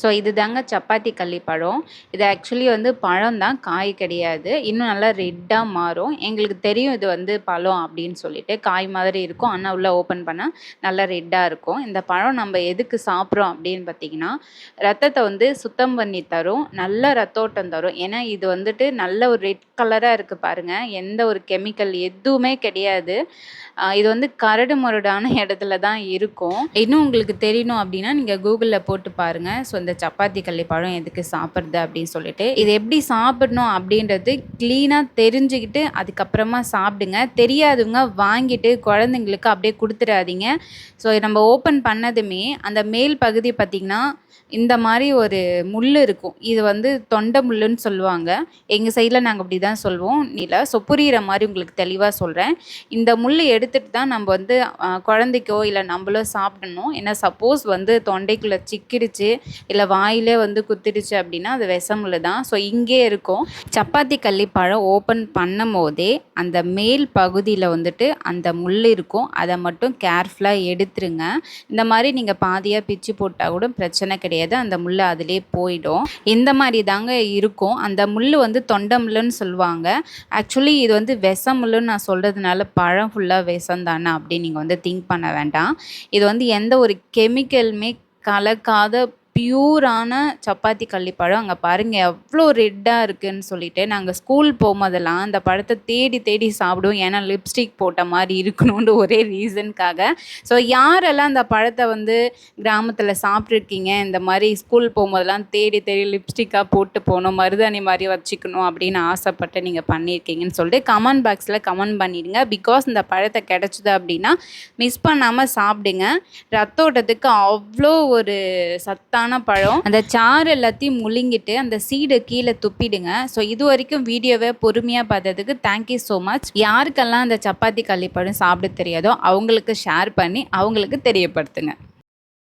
So இது தாங்க சப்பாத்தி கள்ளி பழம். இது ஆக்சுவலி வந்து பழம் தான் காய் கிடையாது. இன்னும் நல்லா ரெட்டாக மாறும். எங்களுக்கு தெரியும் இது வந்து பழம் அப்படின்னு சொல்லிட்டு. காய் மாதிரி இருக்கும். ஆனால் உள்ளே ஓப்பன் பண்ணால் நல்லா ரெட்டாக இருக்கும். இந்த பழம் நம்ம எதுக்கு சாப்பிட்றோம் அப்படின்னு பார்த்தீங்கன்னா ரத்தத்தை வந்து சுத்தம் பண்ணி தரும். நல்ல ரத்தோட்டம் தரும். ஏன்னா இது வந்துட்டு நல்ல ஒரு ரெட் கலராக இருக்குது பாருங்கள் எந்த ஒரு கெமிக்கல் எதுவுமே கிடையாது. இது வந்து கரடு முரடான இடத்துல தான் இருக்கும். இன்னும் உங்களுக்கு தெரியணும் அப்படின்னா நீங்கள் கூகுளில் போட்டு பாருங்கள் ஸோ இந்த சப்பாத்தி கள்ளி பழம் எதுக்கு சாப்பிட்றது அப்படின்னு சொல்லிட்டு இது எப்படி சாப்பிடணும் அப்படின்றது க்ளீனாக தெரிஞ்சுக்கிட்டு அதுக்கப்புறமா சாப்பிடுங்க. தெரியாதவங்க வாங்கிட்டு குழந்தைங்களுக்கு அப்படியே கொடுத்துடாதீங்க. ஸோ நம்ம ஓப்பன் பண்ணதுமே அந்த மேல் பகுதி பார்த்திங்கன்னா இந்த மாதிரி ஒரு முள் இருக்கும். இது வந்து தொண்டை முள்ளுன்னு சொல்லுவாங்க. எங்கள் சைடில் நாங்கள் அப்படி தான் சொல்வோம். இல்லை ஸோ புரிகிற மாதிரி உங்களுக்கு தெளிவாக சொல்கிறேன் இந்த முள் எடுத்துகிட்டு தான் நம்ம வந்து குழந்தைக்கோ இல்லை நம்மளோ சாப்பிடணும். ஏன்னா சப்போஸ் வந்து தொண்டைக்குள்ளே சிக்கிடுச்சு இல்லை வாயிலே வந்து குத்திடுச்சு அப்படின்னா அது விஷமுள்ள தான் ஸோ இங்கே இருக்கும். சப்பாத்தி கள்ளி பழம் ஓப்பன் பண்ணும் போதே அந்த மேல் பகுதியில் வந்துட்டு அந்த முள் இருக்கும். அதை மட்டும் கேர்ஃபுல்லாக எடுத்துருங்க. இந்த மாதிரி நீங்கள் பாதியாக பிச்சு போட்டால் கூட பிரச்சனை கிடையாது. அந்த முள் அதிலே போயிடும். இந்த மாதிரி தாங்க இருக்கும். அந்த முள் வந்து தொண்டை முள்ளுன்னு சொல்லுவாங்க. ஆக்சுவலி இது வந்து விஷ முள்ளுன்னு நான் சொல்கிறதுனால பழம் ஃபுல்லாக விஷம் தானே அப்படின்னு நீங்கள் வந்து திங்க் பண்ண வேண்டாம். இது வந்து எந்த ஒரு கெமிக்கலுமே கலக்காத பியூரான சப்பாத்தி கள்ளிப்பழம். அங்கே பாருங்கள் எவ்வளோ ரெட்டாக இருக்குதுன்னு சொல்லிட்டு நாங்கள் ஸ்கூல் போகும்போதெல்லாம் அந்த பழத்தை தேடி தேடி சாப்பிடுவோம். ஏன்னா லிப்ஸ்டிக் போட்ட மாதிரி இருக்கணும்னு ஒரே ரீசனுக்காக ஸோ யாரெல்லாம் அந்த பழத்தை வந்து கிராமத்தில் சாப்பிட்ருக்கீங்க இந்த மாதிரி ஸ்கூல் போகும்போதெல்லாம் தேடி தேடி லிப்ஸ்டிக்காக போட்டு போகணும் மருதாணி மாதிரி வச்சுக்கணும் அப்படின்னு ஆசைப்பட்டு நீங்கள் பண்ணியிருக்கீங்கன்னு சொல்லிட்டு கமெண்ட் பாக்ஸில் கமெண்ட் பண்ணிடுங்க. பிகாஸ் இந்த பழத்தை கிடச்சிது அப்படின்னா மிஸ் பண்ணாமல் சாப்பிடுங்க. ரத்த ஓட்டத்துக்கு அவ்வளோ ஒரு சத்தான சூப்பரான பழம். அந்த சாறு எல்லாத்தையும் முழுங்கிட்டு அந்த சீடை கீழே துப்பிடுங்க. ஸோ இது வரைக்கும் வீடியோவை பொறுமையாக பார்த்ததுக்கு தேங்க்யூ ஸோ மச் யாருக்கெல்லாம் அந்த சப்பாத்தி கள்ளிப்பழம் சாப்பிட தெரியாதோ அவங்களுக்கு ஷேர் பண்ணி அவங்களுக்கு தெரியப்படுத்துங்க.